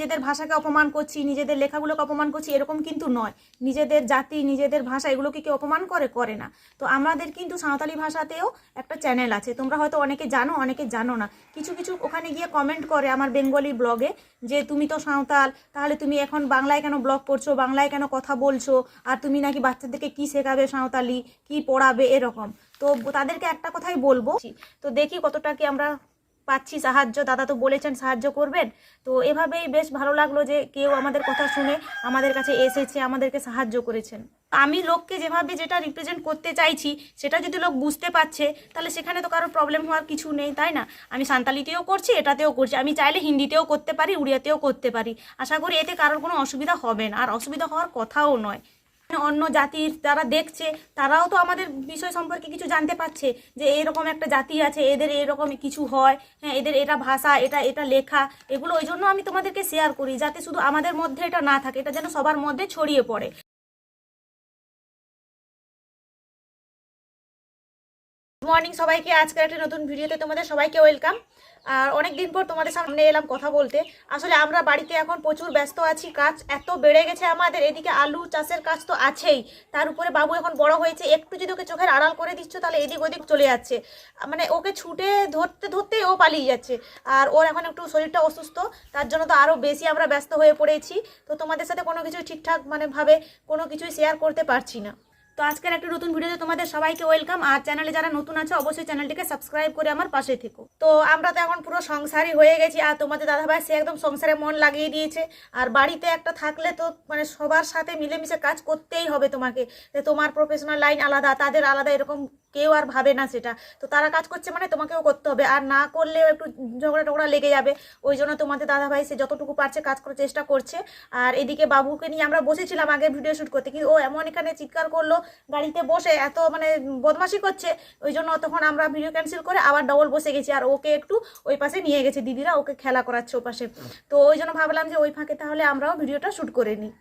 নিজেদের ভাষাকে অপমান করছি, নিজেদের লেখাগুলোকে অপমান করছি, এরকম কিন্তু নয়। নিজেদের জাতি, নিজেদের ভাষা এগুলোকে কি অপমান করে করে না। তো আমাদের কিন্তু সাঁওতালি ভাষাতেও একটা চ্যানেল আছে। তোমরা হয়তো অনেকে জানো অনেকে জানো না। কিছু কিছু ওখানে গিয়ে কমেন্ট করে আমার বেঙ্গলি ব্লগে যে, তুমি তো সাঁওতাল, তাহলে তুমি এখন বাংলায় কেন ব্লগ করছ? বাংলায় কেন কথা বলছো? আর তুমি নাকি বাচ্চাদেরকে কি শেখাবে সাঁওতালি? কি পড়াবে? এরকম। তো তাদেরকে একটা কথাই বলব। তো দেখি কতটা কি আমরা পাচ্ছি সাহায্য, দাদা তো বলেছেন সাহায্য করবেন। তো এভাবেই বেশ ভালো লাগল যে কেউ আমাদের কথা শুনে আমাদের কাছে এসেছে, আমাদেরকে সাহায্য করেছেন। আমি লোককে যেভাবে যেটা রিপ্রেজেন্ট করতে চাইছি, সেটা যদি লোক বুঝতে পারছে, তাহলে সেখানে তো কারও প্রবলেম হওয়ার কিছু নেই, তাই না? আমি সান্তালিতেও করছি, এটাতেও করছি, আমি চাইলে হিন্দিতেও করতে পারি, উড়িয়াতেও করতে পারি। আশা করি এতে কারোর কোনো অসুবিধা হবে না, আর অসুবিধা হওয়ার কথাও নয়। অন্য জাতির যারা দেখছে, তারাও তো আমাদের বিষয় সম্পর্কে কিছু জানতে পারছে যে এরকম একটা জাতি আছে, এদের এরকম কিছু হয় হ্যাঁ এদের এটা ভাষা, এটা এটা লেখা, এগুলো ওই জন্য আমি তোমাদেরকে শেয়ার করি যাতে শুধু আমাদের মধ্যে এটা না থাকে, এটা যেন সবার মধ্যে ছড়িয়ে পড়ে। মর্নিং সবাইকে। আজকের একটা নতুন ভিডিওতে তোমাদের সবাইকে ওয়েলকাম আর অনেক দিন পর তোমাদের সামনে এলাম কথা বলতে। আসলে আমরা বাড়িতে এখন প্রচুর ব্যস্ত আছি, কাজ এত বেড়ে গেছে আমাদের। এদিকে আলু চাষের কাজ তো আছেই। তার উপরে বাবু এখন বড় হয়েছে। একটু যদি ওকে চোখের আড়াল করে দিচ্ছ, তাহলে এদিক ওদিক চলে যাচ্ছে। মানে ওকে ছুটে ধরতে ধরতেই ও পালিয়ে যাচ্ছে। আর ওর এখন একটু শরীরটা অসুস্থ। তার জন্য তো আরও বেশি আমরা ব্যস্ত হয়ে পড়েছি। তো তোমাদের সাথে কোনো কিছু ঠিকঠাক মানে ভাবে কোনো কিছুই শেয়ার করতে পারছি না। তো আজকের একটা নতুন ভিডিওতে তোমাদের সবাইকে ওয়েলকাম। আর চ্যানেলে যারা নতুন আছে, অবশ্যই চ্যানেলটিকে সাবস্ক্রাইব করে আমার পাশে থেকো। তো আমরা তো এখন পুরো সংসারই হয়ে গেছি, আর তোমাদের দাদাভাই, সে একদম সংসারে মন লাগিয়ে দিয়েছে। আর বাড়িতে একটা থাকলে তো মানে সবার সাথে মিলেমিশে কাজ করতেই হবে তোমাকে। তোমার প্রফেশনাল লাইন আলাদা, তাদের আলাদা এরকম কেউ আর ভাবে না সেটা। তো তারা কাজ করছে মানে তোমাকেও করতে হবে। আর না করলেও একটু ঝগড়া টগড়া লেগে যাবে। ওই জন্য তোমাদের দাদাভাই সে যতটুকু পারছে কাজ করার চেষ্টা করছে। আর এদিকে বাবুকে নিয়ে আমরা বসেছিলাম আগে ভিডিও শ্যুট করতে। কিন্তু ও এমন এখানে চিৎকার করল গাড়িতে বসে এত মানে বদমাশি করছে। ওই জন্য তখন আমরা ভিডিও ক্যান্সেল করে আবার ডবল বসে গেছি। আর ওকে একটু ওই পাশে নিয়ে গেছে। দিদিরা ওকে খেলা করাচ্ছে ও পাশে তো ওই জন্য ভাবলাম যে ওই ফাঁকে তাহলে আমরাও ভিডিওটা শ্যুট করে নিই।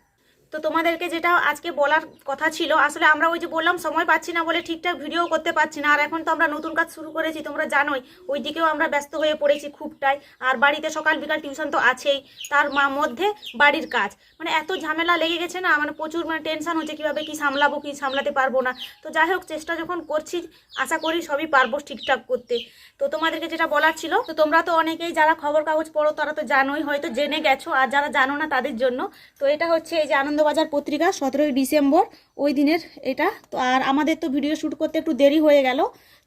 তো তোমাদেরকে যেটা আজকে বলার কথা ছিল, আসলে আমরা ওই যে বললাম সময় পাচ্ছি না বলে ঠিকঠাক ভিডিও করতে পারছি না, আর এখন তো আমরা নতুন কাজ শুরু করেছি, তোমরা জানোই, ওই দিকেও আমরা ব্যস্ত হয়ে পড়েছি খুবটাই, আর বাড়িতে সকাল বিকাল টিউশন তো আছেই, তার মধ্যে বাড়ির কাজ মানে এত ঝামেলা লেগে গেছে না মানে প্রচুর মানে টেনশন হচ্ছে কীভাবে কি সামলাবো, কি সামলাতে পারব না, তো যাই হোক চেষ্টা যখন করছি, আশা করি সবই পারব ঠিকঠাক করতে, তো তোমাদেরকে যেটা বলার ছিল, তো তোমরা তো অনেকেই যারা খবর কাগজ পড়ো, তারা তো জানোই, হয়তো জেনে গেছো, আর যারা জানো না তাদের জন্য, তো এটা হচ্ছে এই যে আনন্দবাজার পত্রিকা সতেরোই ডিসেম্বর, ওই দিনের এটা। তো আর আমাদের তো ভিডিও শ্যুট করতে একটু দেরি হয়ে গেল।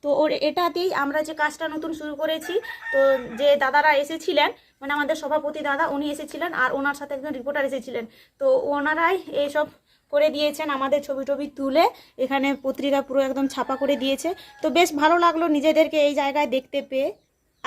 তো ওর এটাতেই আমরা যে কাজটা নতুন শুরু করেছি, তো যে দাদারা এসেছিলেন মানে আমাদের সভাপতি দাদা, উনি এসেছিলেন আর ওনার সাথে একজন রিপোর্টার এসেছিলেন। তো ওনারাই এইসব করে দিয়েছেন আমাদের ছবি টবি তুলে, এখানে পত্রিকা পুরো একদম ছাপা করে দিয়েছে। তো বেশ ভালো লাগল নিজেদেরকে এই জায়গায় দেখতে পেয়ে।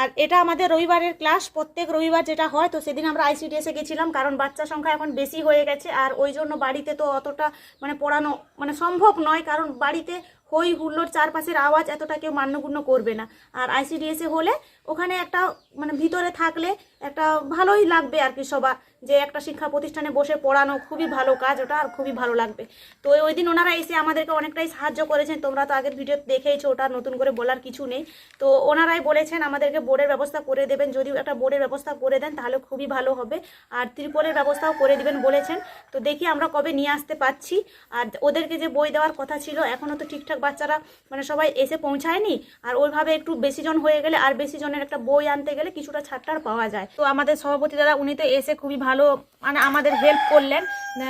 আর এটা আমাদের রবিবারের ক্লাস প্রত্যেক রবিবার যেটা হয়, তো সেদিন আমরা আইসিডিএসে গেছিলাম, কারণ বাচ্চা সংখ্যা এখন বেশি হয়ে গেছে, আর ওই জন্য বাড়িতে তো অতটা মানে পড়ানো মানে সম্ভব নয়, কারণ বাড়িতে হই হুল্লোর চারপাশের আওয়াজ এতটা কেউ মান্যগুণ্য করবে না। আর আইসিডিএসে হলে ওখানে একটা মানে ভিতরে থাকলে একটা ভালোই লাগবে আর কি সবার, যে একটা শিক্ষা প্রতিষ্ঠানে বসে পড়ানো খুবই ভালো কাজ, ওটা আর খুবই ভালো লাগবে। তো ওই দিন ওনারা এসে আমাদেরকে অনেকটাই সাহায্য করেছেন, তোমরা তো আগের ভিডিও দেখেইছো, ওটা নতুন করে বলার কিছু নেই। তো ওনারাই বলেছেন আমাদেরকে বোর্ডের ব্যবস্থা করে দেবেন, যদি একটা বোর্ডের ব্যবস্থা করে দেন তাহলে খুবই ভালো হবে। আর ত্রিপলের ব্যবস্থাও করে দিবেন বলেছেন। তো দেখি আমরা কবে নিয়ে আসতে পাচ্ছি আর ওদেরকে যে বই দেওয়ার কথা ছিল এখনও তো ঠিকঠাক বাচ্চারা মানে সবাই এসে পৌঁছায়নি, আর ওইভাবে একটু বেশি জন হয়ে গেলে আর বেশি জনের একটা বই আনতে গেলে কিছুটা ছাড়টার পাওয়া যায়। তো আমাদের সভাপতি দাদা, উনি তো এসে খুবই ভালো মানে আমাদের হেল্প করলেন।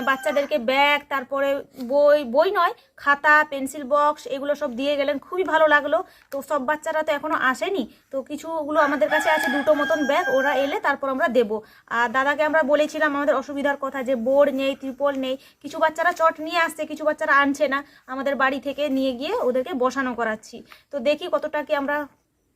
বাচ্চাদেরকে ব্যাগ তারপরে বই বই নয়, খাতা পেন্সিল বক্স এগুলো সব দিয়ে গেলেন। খুবই ভালো লাগল। তো সব বাচ্চারা তো এখনও আসেনি। তো কিছুগুলো আমাদের কাছে আছে, দুটো মতন ব্যাগ ওরা এলে তারপর আমরা দেব। আর দাদাকে আমরা বলেছিলাম আমাদের অসুবিধার কথা যে বোর্ড নেই, ত্রিপল নেই। কিছু বাচ্চারা চট নিয়ে আসছে, কিছু বাচ্চারা আনছে না। আমাদের বাড়ি থেকে নিয়ে গিয়ে ওদেরকে বসানো করাচ্ছি। তো দেখি কতটা কি আমরা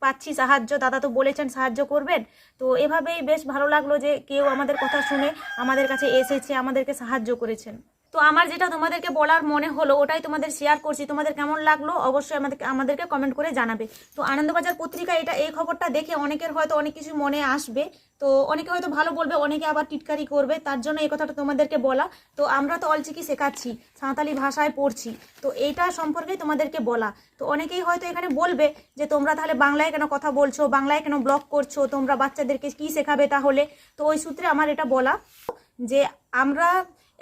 পাচ্ছি সাহায্য। দাদা তো বলেছেন সাহায্য করবেন। তো এভাবেই বেশ ভালো লাগল যে কেউ আমাদের কথা শুনে আমাদের কাছে এসেছে, আমাদেরকে সাহায্য করেছেন। তো আমার যেটা তোমাদেরকে বলার মনে হলো, ওটাই তোমাদের শেয়ার করছি। তোমাদের কেমন লাগল অবশ্যই আমাদেরকে আমাদেরকে কমেন্ট করে জানাবে। তো আনন্দবাজার পত্রিকা, এটা এই খবরটা দেখে অনেকের হয়তো অনেক কিছু মনে আসবে। তো অনেকে হয়তো ভালো বলবে, অনেকে আবার টিটকারি করবে। তার জন্য এই কথাটা তোমাদেরকে বলা। তো আমরা তো অলচিকি শেখাচ্ছি, সাঁওতালি ভাষায় পড়ছি। তো এইটা সম্পর্কেই তোমাদেরকে বলা। তো অনেকেই হয়তো এখানে বলবে যে, তোমরা তাহলে বাংলায় কেন কথা বলছো? বাংলায় কেন ব্লগ করছ? তোমরা বাচ্চাদেরকে কি শেখাবে তাহলে? তো ওই সূত্রে আমার এটা বলা যে, আমরা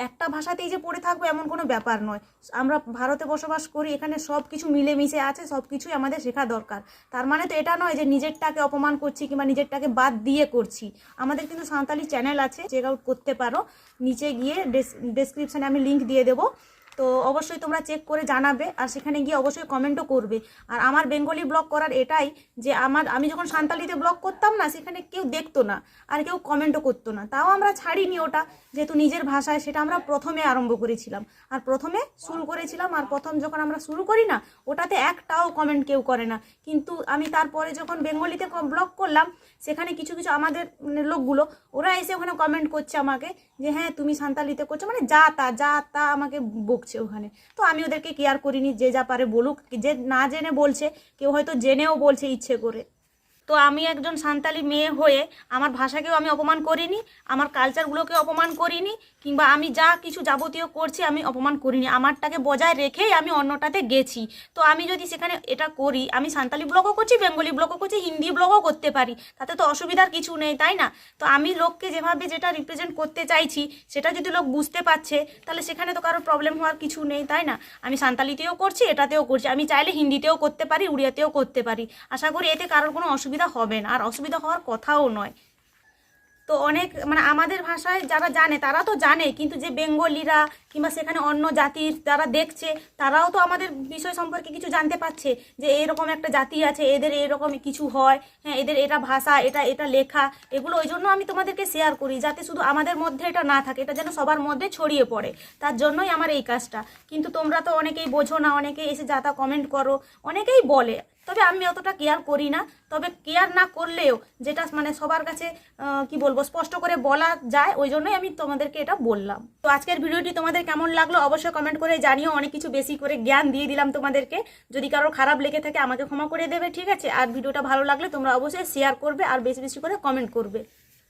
একটা ভাষাতেই যে পড়ে থাকব এমন কোনো ব্যাপার নয়। আমরা ভারতে বসবাস করি, এখানে সব কিছু মিলেমিশে আছে সব কিছুই আমাদের শেখা দরকার। তার মানে তো এটা নয় যে নিজেরটাকে অপমান করছি কিংবা নিজেরটাকে বাদ দিয়ে করছি। আমাদের কিন্তু সাঁওতালি চ্যানেল আছে চেক আউট করতে পারো। নিচে গিয়ে ডেসক্রিপশানে আমি লিঙ্ক দিয়ে দেবো। তো অবশ্যই তোমরা চেক করে জানাবে আর সেখানে গিয়ে অবশ্যই কমেন্টও করবে। আর আমার বেঙ্গলি ব্লগ করার এটাই যে আমার, আমি যখন সান্তালিতে ব্লগ করতাম না, সেখানে কেউ দেখতো না আর কেউ কমেন্টও করতো না। তাও আমরা ছাড়িনি ওটা, যেহেতু নিজের ভাষায় সেটা আমরা প্রথমে আরম্ভ করেছিলাম। আর প্রথমে শুরু করেছিলাম আর প্রথম যখন আমরা শুরু করি না, ওটাতে একটাও কমেন্ট কেউ করে না। কিন্তু আমি তারপরে যখন বেঙ্গলিতে ব্লগ করলাম, সেখানে কিছু কিছু আমাদের মানে লোকগুলো, ওরা এসে ওখানে কমেন্ট করছে আমাকে যে হ্যাঁ তুমি সান্তালিতে করছ। মানে যা তা যা তা আমাকে বকছে। ওখানে। তো আমি ওদেরকে কেয়ার করিনি, যে যা পারে বলুক, যে না জেনে বলছে, কেউ হয়তো জেনেও বলছে ইচ্ছে করে। তো আমি একজন সান্তালি মেয়ে হয়ে আমার ভাষাকেও আমি অপমান করিনি, আমার কালচারগুলোকে অপমান করিনি, কিংবা আমি যা কিছু যাবতীয় করছি আমি অপমান করিনি। আমারটাকে বজায় রেখেই আমি অন্যটাতে গেছি। তো আমি যদি সেখানে এটা করি, আমি সান্তালি ব্লগও করছি, বেঙ্গলি ব্লগও করছি, হিন্দি ব্লগও করতে পারি। তাতে তো অসুবিধার কিছু নেই, তাই না? তো আমি লোককে যেভাবে যেটা রিপ্রেজেন্ট করতে চাইছি, সেটা যদি লোক বুঝতে পারছে, তাহলে সেখানে তো কারোর প্রবলেম হওয়ার কিছু নেই, তাই না? আমি সান্তালিতেও করছি, এটাতেও করছি। আমি চাইলে হিন্দিতেও করতে পারি, উড়িয়াতেও করতে পারি। আশা করি এতে কারোর কোনো অসুবিধা হবে না, আর অসুবিধা হওয়ার কথাও নয়। তো অনেক মানে আমাদের ভাষায় যারা জানে, তারা তো জানে, কিন্তু যে বেঙ্গলিরা কিংবা সেখানে অন্য জাতির যারা দেখছে, তারাও তো আমাদের বিষয় সম্পর্কে কিছু জানতে পারছে, যে এরকম একটা জাতি আছে, এদের এরকম কিছু হয় হ্যাঁ এদের এটা ভাষা, এটা এটা লেখা, এগুলো ওই জন্য আমি তোমাদেরকে শেয়ার করি, যাতে শুধু আমাদের মধ্যে এটা না থাকে, এটা যেন সবার মধ্যে ছড়িয়ে পড়ে, তার জন্যই আমার এই কাজটা। কিন্তু তোমরা তো অনেকেই বোঝো না, অনেকেই এসে যা তা কমেন্ট করো, অনেকেই বলে তবে আমি অতটা কেয়ার করি না। তবে কেয়ার না করলেও যেটা মানে সবার কাছে কি বলব, স্পষ্ট করে বলা যায়, ওই জন্যই আমি তোমাদেরকে এটা বললাম। তো আজকের ভিডিওটি তোমাদের কেমন লাগল অবশ্যই কমেন্ট করে জানিও। অনেক কিছু বেশি করে জ্ঞান দিয়ে দিলাম তোমাদেরকে। যদি কারোর খারাপ লেগে থাকে আমাকে ক্ষমা করে দেবে, ঠিক আছে? আর ভিডিওটা ভালো লাগলে তোমরা অবশ্যই শেয়ার করবে আর বেশি বেশি করে কমেন্ট করবে।